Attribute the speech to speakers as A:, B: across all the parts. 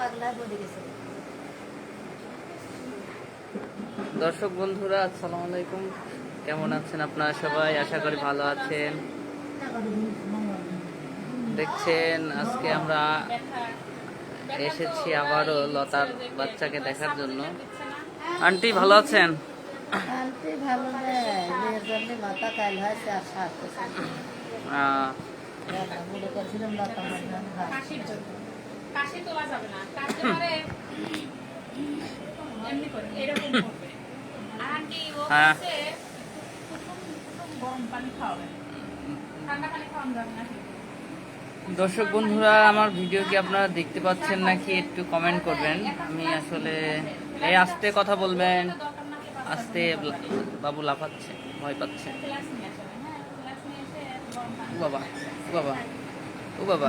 A: পাগলা পড়ে গেছে।
B: দর্শক বন্ধুরা আসসালামু আলাইকুম। কেমন আছেন আপনারা সবাই? আশা করি ভালো আছেন। দেখছেন আজকে আমরা এসেছি আবারও লতার বাচ্চাকে দেখার জন্য। আন্টি ভালো আছেন?
A: আনতে ভালো মাথা কাল হয়েছে আর
C: কাশি তোলা যাবে না। এমনি করে এরকম করবে। আন্টি ও
B: হ্যাঁ।
C: গরম পানি খাওয়াবে। ঠান্ডা পানি খাওয়ানো যাবে না
B: দর্শক বন্ধুরা আমার ভিডিও কি আপনারা দেখতে পাচ্ছেন নাকি একটু কমেন্ট করবেন? আমি আসলে এই আস্তে কথা বলবেন। আস্তে বাবু লাফাচ্ছে ভয় পাচ্ছে।
C: হ্যাঁ
B: ও বাবা ও বাবা ও বাবা।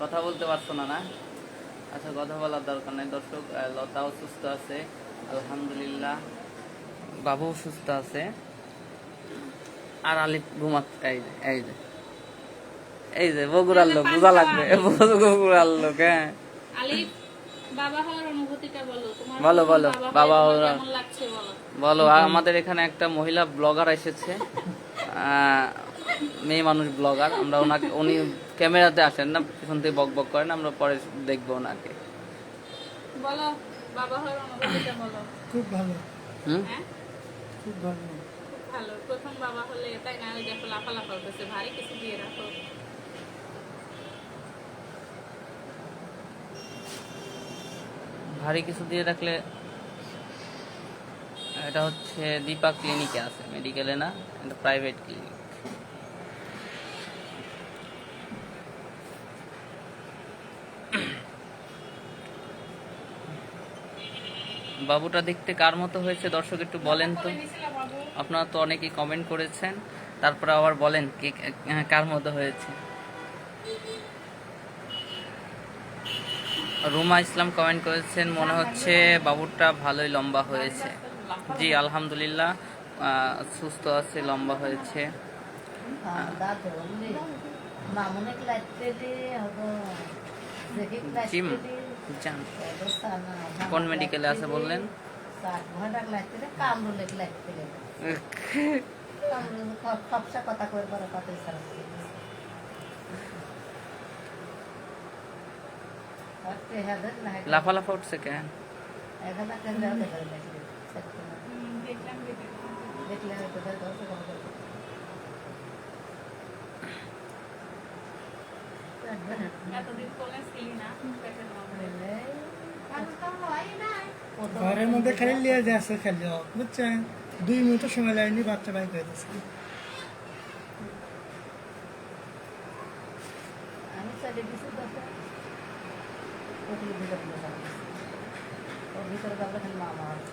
C: কথা বলতে।
B: পারছ না না? আচ্ছা কথা বলার দরকার নেই। দর্শক লতাও সুস্থ আছে আলহামদুলিল্লাহ। বাবুও সুস্থ আছে। আর আলিফ ঘুমাত এই যে এই যে। এই যে বগুড়ার লোক বোঝা লাগবে। বগুড়ার লোক হ্যাঁ।
C: আলিফ বাবা হওয়ার অনুভূতিটা বলো। তোমার
B: বলো, বলো,
C: বাবা
B: বাবা হওয়ার-
C: কেমন লাগছে বলো?
B: বলো আমাদের এখানে একটা মহিলা ব্লগার এসেছে। মেয়ে মানুষ ব্লগার আমরা ওনাকে উনি ক্যামেরাতে আসেন না পিছন থেকে বক বক করেন আমরা পরে দেখব ওনাকে।
C: বলো বাবা হওয়ার অনুভূতিটা বলো।
D: খুব ভালো।
B: হুম?
C: হ্যাঁ?
D: খুব ভালো।
C: ভালো। প্রথম বাবা হলে তাই না দেখো লাফা লাফা করতেছে ভারী কিছু দিয়ে রাখো।
B: ভারী কিছু দিয়ে রাখলে এটা হচ্ছে দীপা ক্লিনিকে আছে মেডিকেলে না এটা প্রাইভেট ক্লিনিক বাবুটা দেখতে কার মতো হয়েছে? দর্শক একটু বলেন তো। আপনারা তো অনেকেই কমেন্ট করেছেন। তারপরে আবার বলেন কে কার মতো হয়েছে। রুমা ইসলাম কমেন্ট করেছেন মনে হচ্ছে বাবুরটা ভালোই লম্বা হয়েছে। জি আলহামদুলিল্লাহ সুস্থ আছে লম্বা হয়েছে। জিম
A: দি
B: যান কোন মেডিকেলে আছে বললেন?
A: সাত ঘণ্টা ক্লাইতে দি কামরুলে
D: ঘরের মধ্যে খালি লিয়ে যাচ্ছে খালি বুঝছেন? দুই মিনিটের সময় লাইনি বাচ্চা বাইক হয়ে যাচ্ছে
A: আমি সাইডে কিছু দেখো ওগুলো ভিতরে বসা ওর ভিতরে গাবলে খালি মামা আছে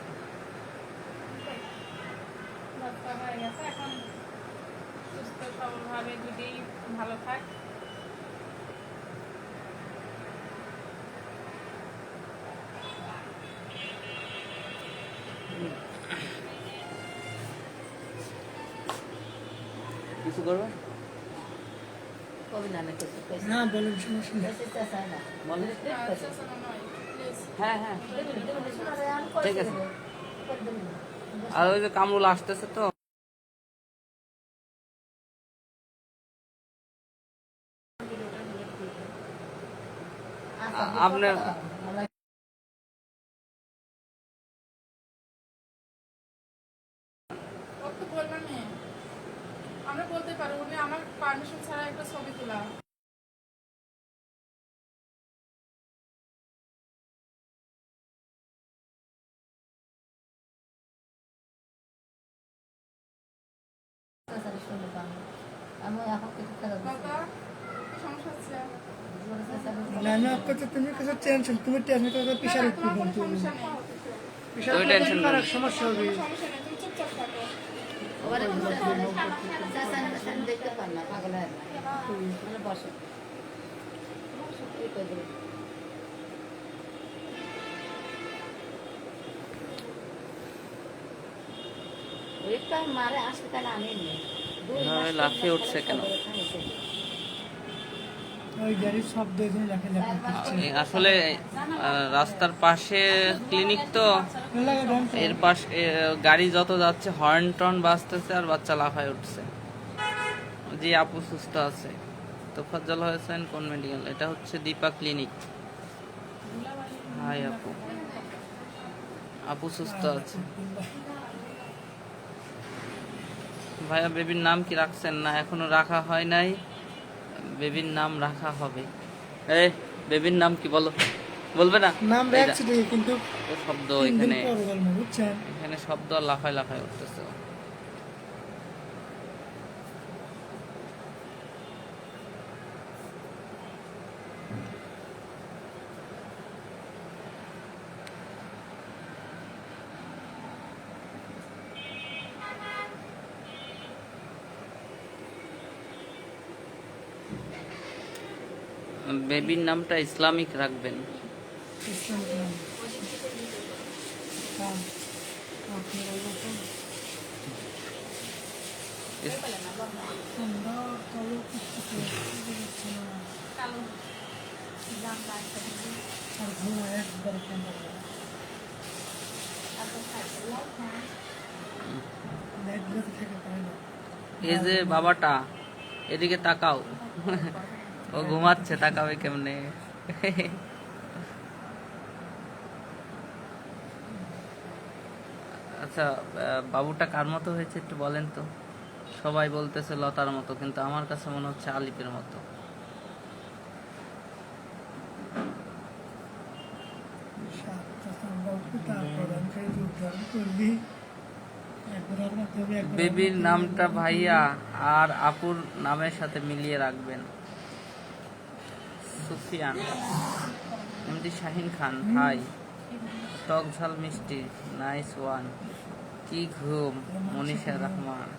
C: বাচ্চা হয়ে গেছে এখন সুস্থ সবলভাবে যদি ভালো থাক
B: কিছু করবে?
A: না
D: বলেন সমস্যা
C: আচ্ছা।
B: হ্যাঁ হ্যাঁ। ঠিক আছে। আর ওই যে কামরুল আসতেছে তো। আ- আপনার
C: ও তো বলবে মেয়ে। আমরা বলতে পারব উনি আমার পারমিশন ছাড়া একটা ছবি তোলা
A: শুনে আমি এখন কিছু খেলা
D: না না আপনি তো তুমি কিছু টেনশন তুমি টেনশন করে পিছার একটু
C: তোমার কোনো
D: বলতে হবে
C: সমস্যা নেই।
B: তুমি করো।
D: সমস্যা হবে।
A: দেখতে পার না পাগল হয় না বসে। মারে
B: এভাবে লাফিয়ে উঠছে কেন? আসলে রাস্তার পাশে ক্লিনিক তো। এর পাশ গাড়ি যত যাচ্ছে হর্ন টর্ন বাজতেছে আর বাচ্চা লাফায় উঠছে। জি আপু সুস্থ আছে। তোফাজ্জল হয়েছেন কোন মেডিকেল এটা হচ্ছে দীপা ক্লিনিক হাই আপু। আপু সুস্থ আছে। ভাইয়া বেবির নাম কি রাখছেন? না এখনও রাখা হয় নাই। বেবির নাম রাখা হবে। এ বেবির নাম কি বলো? বলবে না?
D: নাম রাখছি কিন্তু
B: শব্দ এখানে এখানে শব্দ লাফায় লাফায় উঠতেছে বেবির নামটা ইসলামিক রাখবেন
D: ইসলাম নাম। হ্যাঁ। আপনি বলবেন তো?
B: ইস-
D: আমরা কালো কিছু করছি না।
C: কালো জামা একটা দিবি।
D: আর ভালো একবার ঠান্ডা করে। লাইটগুলো তো থেকে পারে না।
B: এই যে বাবাটা এদিকে তাকাও ও ঘুমাচ্ছে তাকাবে কেমনে? আচ্ছা বাবুটা কার মতো হয়েছে একটু বলেন তো? সবাই বলতেছে লতার মতো কিন্তু আমার কাছে মনে হচ্ছে আলিপের মতো। বেবির নামটা ভাইয়া আর আপুর নামের সাথে মিলিয়ে রাখবেন। সুফিয়ান এমডি শাহিন খান হাই টক ঝাল মিষ্টি নাইস ওয়ান কি ঘুম মনীষা রহমান?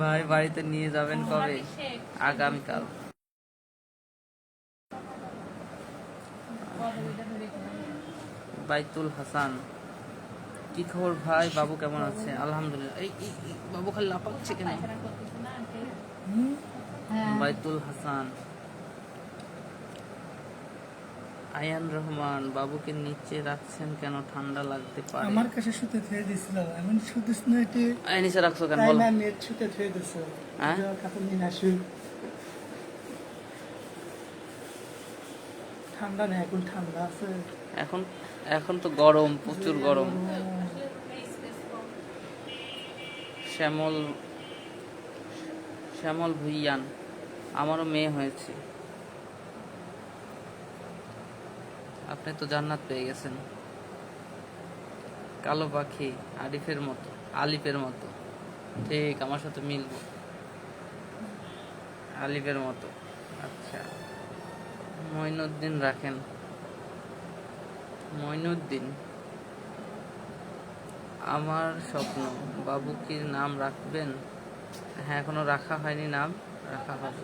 B: ভাই বাড়িতে নিয়ে যাবেন কবে? আগামীকাল। বাইতুল হাসান। কি খবর ভাই? বাবু কেমন আছে? আলহামদুলিল্লাহ। এই বাবু খালি লাপাচ্ছে কেন?
C: না
B: বাইতুল হাসান। আয়ান রহমান বাবুকে নিচে রাখছেন কেন? ঠান্ডা লাগতে পারে।
D: আমার কাছে শুতে থুয়ে দিছিল এমন শুতিস না এটি
B: আয় নিচে রাখছো কেন? বলো।
D: না নেট শুতে থুয়ে দিছে
B: হ্যাঁ?
D: কাপড় নিয়ে আসু। ঠান্ডা নেই এখন ঠান্ডা আছে।
B: এখন এখন তো গরম প্রচুর গরম। শ্যামল শ্যামল ভুইয়ান, আমারও মেয়ে হয়েছে। আপনি তো জান্নাত পেয়ে গেছেন। কালো পাখি, আরিফের মতো, আলিফের মতো। ঠিক, আমার সাথে মিলবো। আলিফের মতো। আচ্ছা মইনুদ্দিন রাখেন। মইনুদ্দিন? আমার স্বপ্ন। বাবুকির নাম রাখবেন? হ্যাঁ এখনও রাখা হয়নি নাম, রাখা হবে।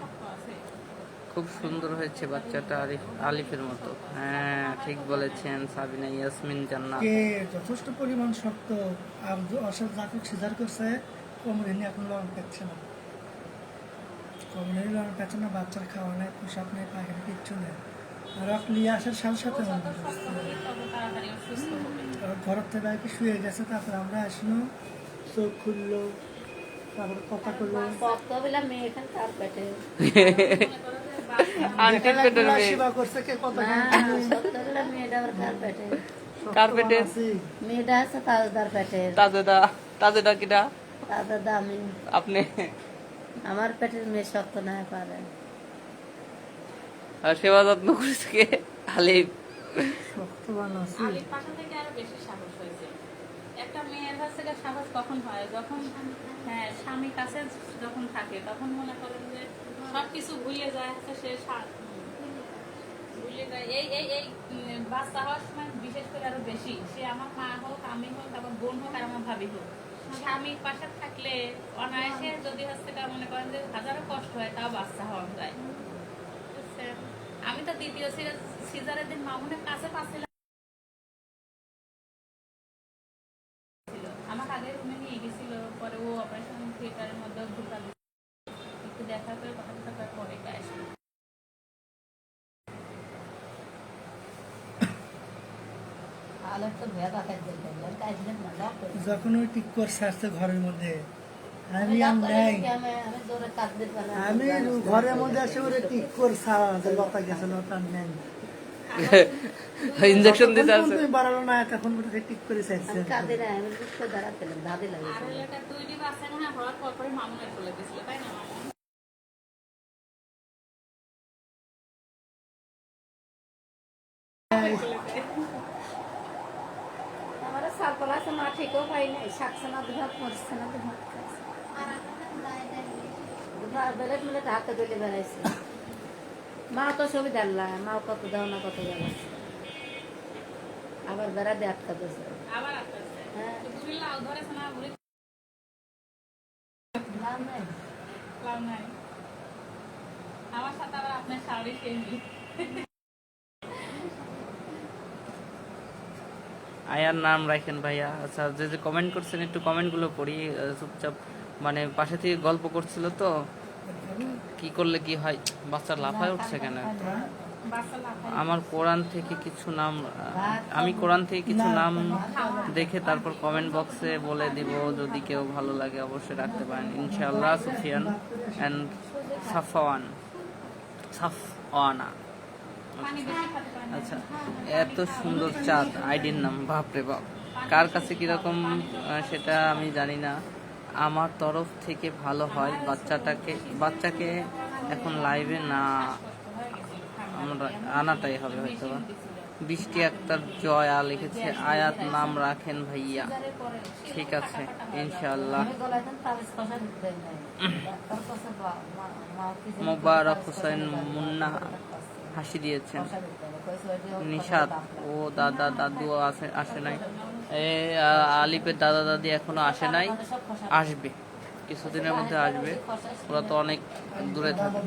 B: খুব সুন্দর হয়েছে বাচ্চাটা আরিফ, আলিফের মতো। হ্যাঁ ঠিক বলেছেন সাবিনা ইয়াসমিন জান্নাত।
D: কে যথেষ্ট পরিমাণ শক্ত আর অসৎ যাকে সিজার করছে কোমরে নিয়ে এখন লড় পাচ্ছে না। কোমরে লড় পাচ্ছে না, বাচ্চার খাওয়া নেই, পোশাক নেই পায়খানা কিচ্ছু নেই। আর আপনি আসার সাথে সাথে ঘরের থেকে আর কি শুয়ে গেছে তারপরে আমরা আসলো চোখ খুললো তারপরে কথা করল সেবা করছে কে কথা
A: মেয়েটা আছে তাজদার পেটে।
B: তাজেদা তাজেদা কিটা?
A: দামি
B: আপনি?
A: আমার পেটের মেয়ে শক্ত না পারে।
B: সেবা যত্ন করেছে কে আলিফ
D: শক্ত বানাচ্ছি
C: আলির পাশা থেকে আরও বেশি সাহস হয়েছে। একটা মেয়ের কাছ সাহস কখন হয়? থাকে এই বাচ্চা বিশেষ করে আরও বেশি। সে আমার মা হোক, আমি হোক বোন হোক আমার ভাবি হোক। স্বামীর পাশে থাকলে অনায়াসে যদি হচ্ছে মনে করেন যে হাজারো কষ্ট হয়, তাও বাচ্চা হওয়া যায়? আমি তো দ্বিতীয় সিজারের দিন মামুনের কাছে পাচ্ছিলাম। আমাকে আগে রুমে নিয়ে গেছিল পরে ও অপারেশন থিয়েটারের মধ্যে ঢুকাল একটু দেখা করে কথা কথা করে পরে আসি।
A: আলের তো ভেদা খাইতে আর কাজ নেই না। ডাক করে
D: যখন ওই টিক করছে আসছে ঘরের মধ্যে আমি আর নাই।
A: আমি
D: ঘরের মধ্যে আসে ওরে টিক করে ছাড়া লতা গেছে লতা নেই।
B: ইঞ্জেকশন দিতে আছে।
D: তুমি বাড়ালো না তখন ওটাকে টিক করে চাইছে।
A: আমি কাঁদে না আমি বুঝ করে দাঁড়াচ্ছিলাম দাদি
C: আর
A: লাগিয়েছিল
C: এলাকা দুইটি বাচ্চা না হওয়ার পর পরে মামুনের চলে গেছিল তাই না
A: আমার সারপল আছে মা ঠিকও পাই নাই শাকছে না দুহাত মরছে না দুহাত। খাইছে বেলেট মিলেট হাতে তুলে বেড়াইছে মা তো ছবি মা কত দাও না কত বেড়াচ্ছে আবার বেড়া দিয়ে আটকাতেছে।
C: আবার
A: হ্যাঁ।
C: বুড়ি লাউ ধরেছে না বুড়ি
A: লাভ নাই।
C: লাউ নাই। আমার সাথে আবার আপনার শাড়ি সেই
B: আয়ার নাম রাখেন ভাইয়া। আচ্ছা যে যে কমেন্ট করছেন একটু কমেন্টগুলো পড়ি চুপচাপ। মানে পাশে থেকে গল্প করছিল তো। কি করলে কি হয়? বাচ্চা লাফায় উঠছে কেন? আমার কোরআন থেকে কিছু নাম, আমি কোরআন থেকে কিছু নাম দেখে তারপর কমেন্ট বক্সে বলে দিব। যদি কেউ ভালো লাগে অবশ্যই রাখতে পারেন। ইনশাআল্লাহ, সুফিয়ান অ্যান্ড সাফওয়ান। সাফওয়ানা। আচ্ছা এত সুন্দর চাঁদ, আইডির নাম, বাপরে বাপ। কার কাছে কীরকম সেটা আমি জানি না। আমার তরফ থেকে ভালো হয়। বাচ্চাটাকে বাচ্চাকে এখন লাইভে না আমরা আনাটাই হবে হয়তো বৃষ্টি আক্তার জয়া লিখেছে, আয়াত নাম রাখেন ভাইয়া। ঠিক আছে
A: জানি
B: মোবারক হোসেন মুন্না হাসি দিয়েছেন। নিশাদ ও দাদা দাদু আসে আসে নাই। আলিপের দাদা দাদি এখনও আসে নাই। আসবে। কিছুদিনের মধ্যে আসবে। ওরা তো অনেক দূরে থাকে।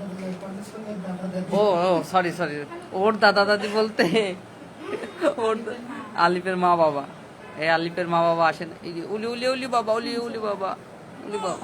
B: ও ও সরি সরি ওর দাদা দাদি বলতে ওর আলিপের মা বাবা। এই আলিপের মা বাবা আসেন উলি উলি উলি বাবা, উলি উলি বাবা উলি বাবা।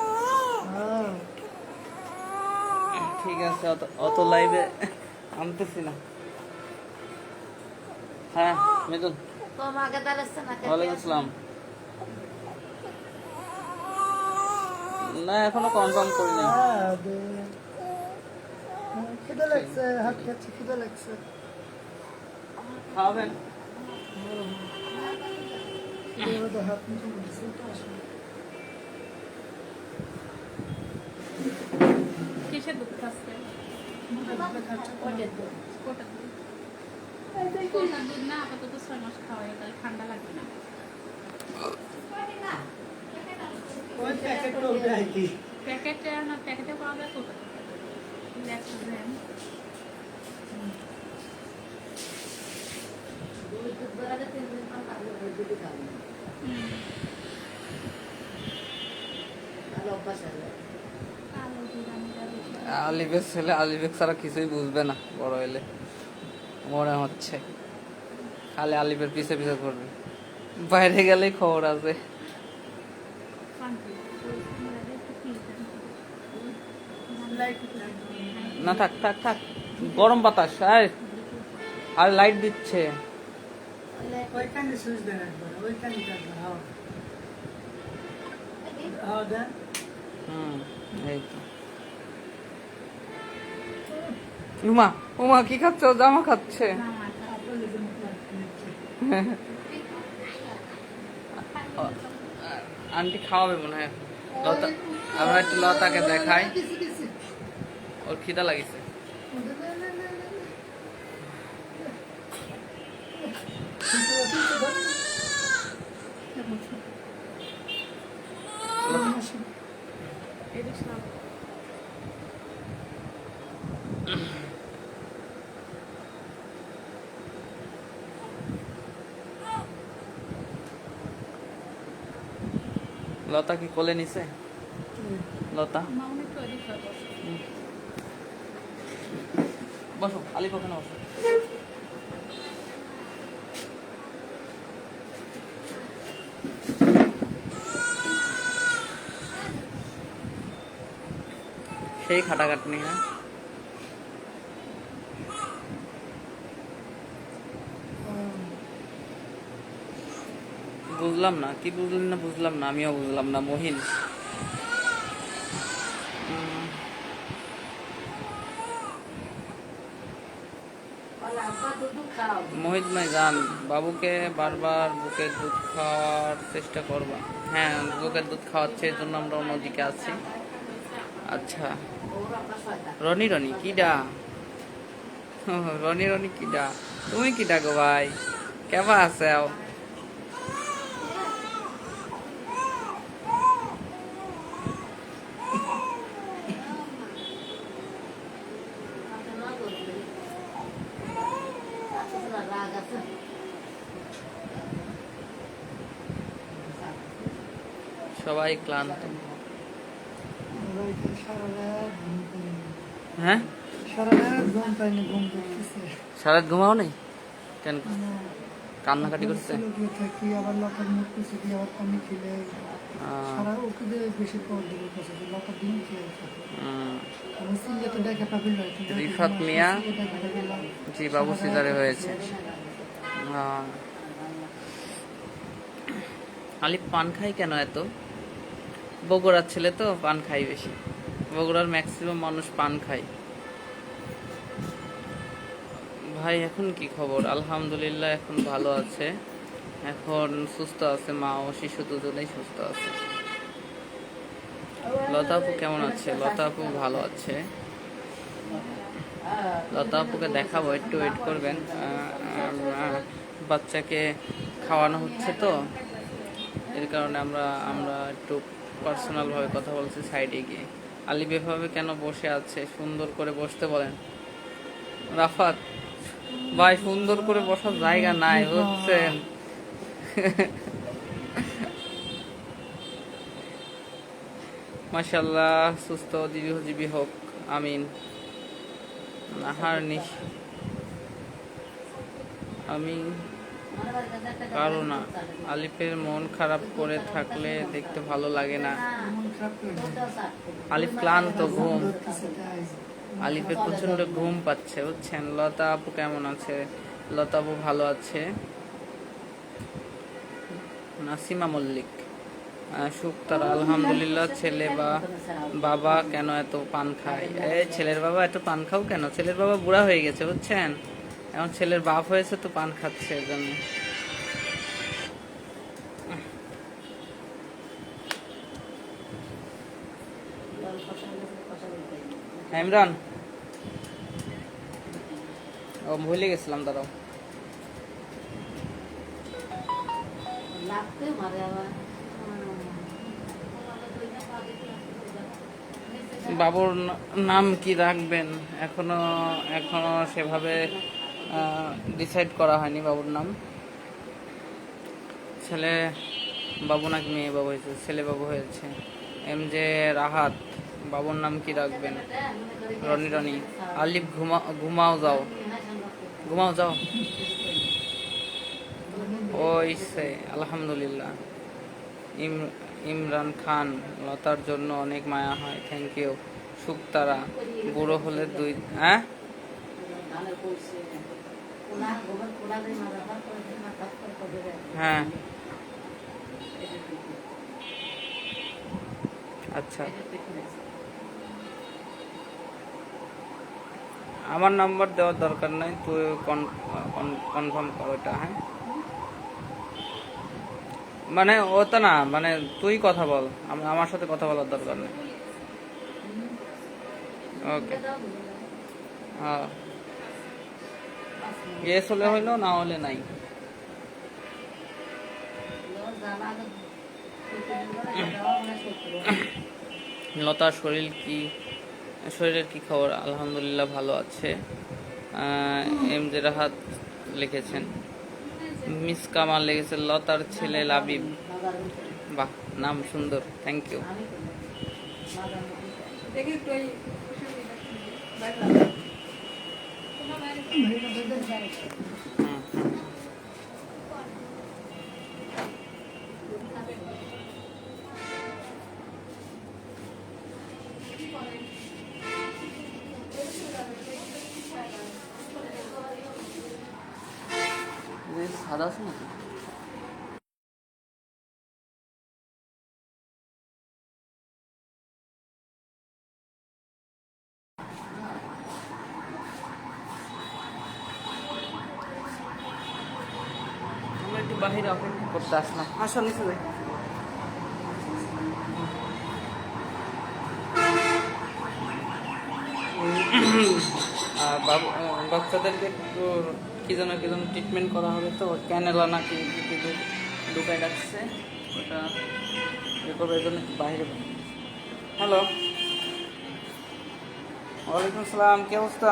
B: ঠিক আছে অত অত লাইভে আনতেছি না। হ্যাঁ
A: না
B: ওয়ালাইকুম আসসালাম না এখনও কনফার্ম করি নাই।
D: খিদে লাগছে হাত খাচ্ছে খিদে লাগছে। হাত নিচে উঠছে তো আসলে
C: কিসের দুঃখ আছে কোটার দুধ না আপাতত ছয় মাস খাওয়া যায় তাহলে ঠান্ডা লাগবে না প্যাকেটে না প্যাকেটে পাওয়া যায় কোটা
A: ভালো অভ্যাস আছে
B: আলিবেক ছেলে আলিবেক ছাড়া কিছুই বুঝবে না, বড় এলে মনে হচ্ছে। খালি আলিবের পিছে পিছে করবে। বাইরে গেলেই খবর আছে। না, থাক থাক থাক। গরম বাতাস আর আর লাইট দিচ্ছে। হুম, এই তো। উমা উমা কি খাচ্ছ? জামা খাচ্ছে। আন্টি খাওয়াবে মনে হয়। লতা আমরা একটু লতাকে দেখাই। ওর খিদা লাগিছে। লতা কি কোলে নিছে? লতা?
C: বসো
B: আলিপ ওখানে বসো। সেই খাটাখাটনি হ্যাঁ? বুঝলাম না কি বুঝলেন না বুঝলাম না আমিও বুঝলাম না মহিন। মোহিত ভাই যান বাবুকে বারবার বুকের দুধ খাওয়ার চেষ্টা করবা। হ্যাঁ বুকের দুধ খাওয়াচ্ছে এই জন্য আমরা অন্যদিকে আছি। আচ্ছা। রনি রনি কিডা ও, রনি রনি কিডা তুমি কিডা গো ভাই? কেমন আছে
A: আপনার না করবে আপনার রাগ আছে
B: সবাই ক্লান্ত
D: সারা রাত ঘুম পাইনি
B: হ্যাঁ
D: সারা রাত ঘুম পাইনি ঘুম করতেছে
B: সারা রাত ঘুমাও নেই কেন কান্নাকাটি করছে
D: ছিল গিয়ে থাকি আবার লতার মুখ পিছিয়ে দিয়ে আবার পানি খেলে
B: আহ,
D: সারা ওকে দিয়ে বেশি পর দিকে বসে লতার দিন খেয়ে থাকে
B: উম,
D: আমি সিলে তো দেখা পাবি না কিন্তু
B: রিফাত মিয়া। জি বাবু সিজারে হয়েছে। আলিফ পান খাই কেন এত? বগুড়ার ছেলে তো পান খাই বেশি। বগুড়ার ম্যাক্সিমাম মানুষ পান খায়। ভাই, এখন কি খবর? আলহামদুলিল্লাহ, এখন ভালো আছে। এখন সুস্থ আছে মা ও শিশু দুজনেই সুস্থ আছে। লতা আপু কেমন আছে? লতা আপু ভালো আছে। লতা আপুকে দেখাবো, একটু ওয়েট করবেন। বাচ্চাকে খাওয়ানো হচ্ছে তো। এর কারণে আমরা আমরা একটু পার্সোনাল ভাবে কথা বলছি সাইডে গিয়ে। আলিফ এভাবে কেন বসে আছে? সুন্দর করে বসতে বলেন। রাফাত ভাই সুন্দর করে বসার জায়গা নাই বুঝছেন? মাশাল্লাহ সুস্থ দীর্ঘজীবী হোক। আমিন। নাহার নিশ আমি কারও না আলিফের মন খারাপ করে থাকলে দেখতে ভালো লাগে না। আলিফ ক্লান্ত, ঘুম। আলিফের প্রচণ্ড ঘুম পাচ্ছে, বুঝছেন? লতা আপু কেমন আছে? লতা আপু ভালো আছে? নাসিমা মল্লিক। শুক্তার আলহামদুলিল্লাহ। ছেলে বা বাবা কেন এত পান খায়? এই ছেলের বাবা এত পান খাও কেন? ছেলের বাবা বুড়া হয়ে গেছে, বুঝছেন? এখন ছেলের বাপ হয়েছে তো পান খাচ্ছে এর জন্য হ্যাঁ, ইমরান। ও ভুলে গেছিলাম দাঁড়াও।
A: আবার।
B: বাবুর নাম কি রাখবেন? এখনও এখনও সেভাবে ডিসাইড করা হয়নি বাবুর নাম। ছেলে বাবু নাকি মেয়ে বাবু হয়েছে, ছেলে বাবু হয়েছে। এম যে রাহাত, বাবুর নাম কি রাখবেন? রনি রনি। আলিফ, ঘুমা, ঘুমাও যাও। ঘুমাও যাও। ওই সে আলহামদুলিল্লাহ। ইম, ইমরান খান, লতার জন্য অনেক মায়া হয় থ্যাংক ইউ শুক্তারা, বুড়ো হলে দুই হ্যাঁ? হ্যাঁ। আচ্ছা। আমার নাম্বার দেওয়ার দরকার নাই তুই কনফার্ম কর ওটা হ্যাঁ? মানে ওটা না মানে তুই কথা বল আমার সাথে কথা বলার দরকার নেই। ওকে। হ্যাঁ। ইয়েস হলে হইল, না হলে নাই। লতার শরীর কি, শরীরের কি খবর? আলহামদুলিল্লাহ ভালো আছে। এম জে রাহাত লিখেছেন। মিস কামাল লিখেছে, লতার ছেলে লাবিব। বাহ, নাম সুন্দর থ্যাংক ইউ।
C: দেখি
B: But it's a. করতে আসলাম। আসো নিচে যাই আর বাবু- বাচ্চাদেরকে একটু কি যেন কি যেন ট্রিটমেন্ট করা হবে তো ক্যানেলা নাকি ঢুকাই রাখছে ওটা ইয়ে করবে জন্য একটু বাইরে হ্যালো ওয়ালাইকুম আসসালাম কি অবস্থা?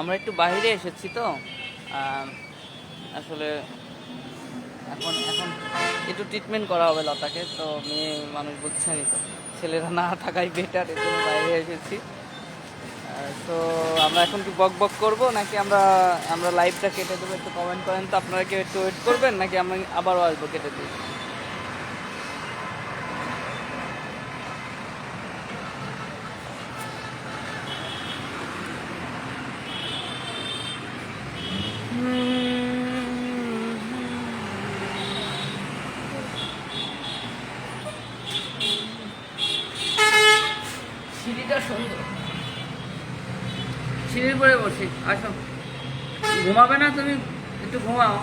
B: আমরা একটু বাইরে এসেছি তো আসলে এখন এখন একটু ট্রিটমেন্ট করা হবে লতাকে, তো মেয়ে মানুষ বুঝছেনই তো। ছেলেরা না থাকাই বেটার এর জন্য বাইরে এসেছি। তো আমরা এখন কি বক বক করব, নাকি আমরা আমরা লাইভটা কেটে দেবো একটু কমেন্ট করেন তো, আপনারা কেউ একটু ওয়েট করবেন, নাকি আমি আবারও আসব কেটে দিয়ে সিঁড়িটা সুন্দর সিঁড়ির পরে বসি আসো ঘুমাবে না তুমি একটু ঘুমাও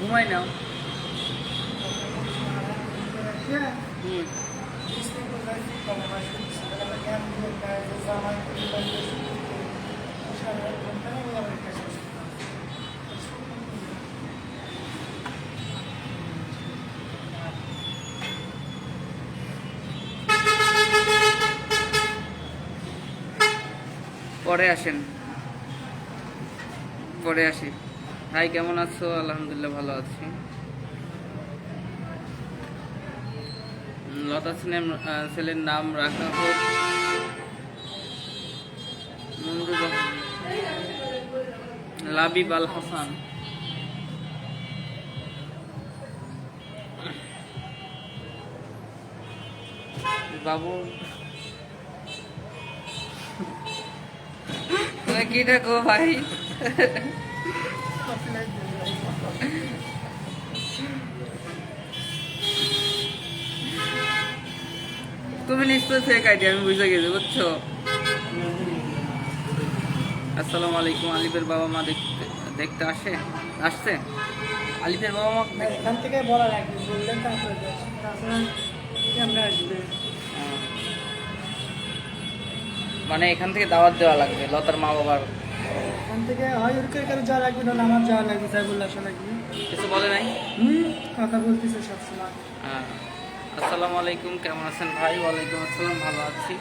B: ঘুমাই নাও হুম পরে আসেন। পরে আসি। ভাই কেমন আছো? আলহামদুলিল্লাহ ভালো আছি। লতা সিনেম ছেলের নাম রাখা হোক। লাবিব আল হাসান। বাবু। কি দেখো ভাই? তুমি নিশ্চয়ই ফেক আইডি আমি বুঝে গেছি বুঝছ? আসসালামু আলাইকুম আলিফের বাবা মা দেখতে দেখতে আসে? আসছে? আলিফের বাবা মা
D: এখান থেকে বলা লাগবে বললেন তারপরে যাস। তারপরে কেমনে আসবে।
B: আহ, মানে এখান থেকে দাওয়াত দেওয়া লাগবে লতার মা বাবার?
D: এখান থেকে হয় কারও যাওয়া লাগবে না আমার যাওয়া লাগবে সাইবুল্লাহ আসা লাগবে।
B: কিছু বলে নাই?
D: হুম কথা বলতেছে সবসময়।
B: হ্যাঁ। আসসালামু আলাইকুম, কেমন আছেন ভাই? ওয়ালাইকুম আসসালাম, ভালো আছি।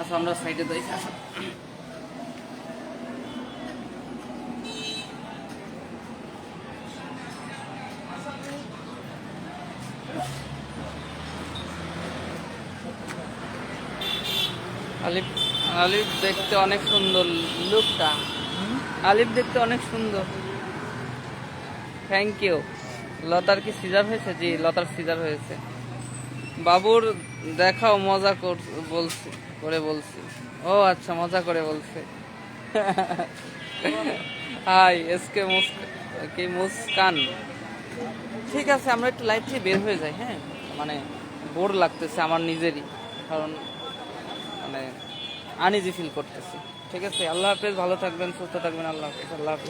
B: আচ্ছা আমরা সাইডে যাই। আলিফ আলিফ দেখতে অনেক সুন্দর লুকটা আলিফ দেখতে অনেক সুন্দর। থ্যাংক ইউ লতার কি সিজার হয়েছে? জি, লতার সিজার হয়েছে। বাবুর দেখাও, মজা বলছি, করে বলছি। ও আচ্ছা মজা করে বলছে। হাই এসকে কি মুস্কান? ঠিক আছে, আমরা একটু লাইভ থেকে বের হয়ে যাই হ্যাঁ? মানে বোর লাগতেছে আমার নিজেরই। কারণ মানে আনইজি ফিল করতেছি। ঠিক আছে আল্লাহ হাফেজ ভালো থাকবেন সুস্থ থাকবেন আল্লাহ হাফেজ আল্লাহ হাফেজ।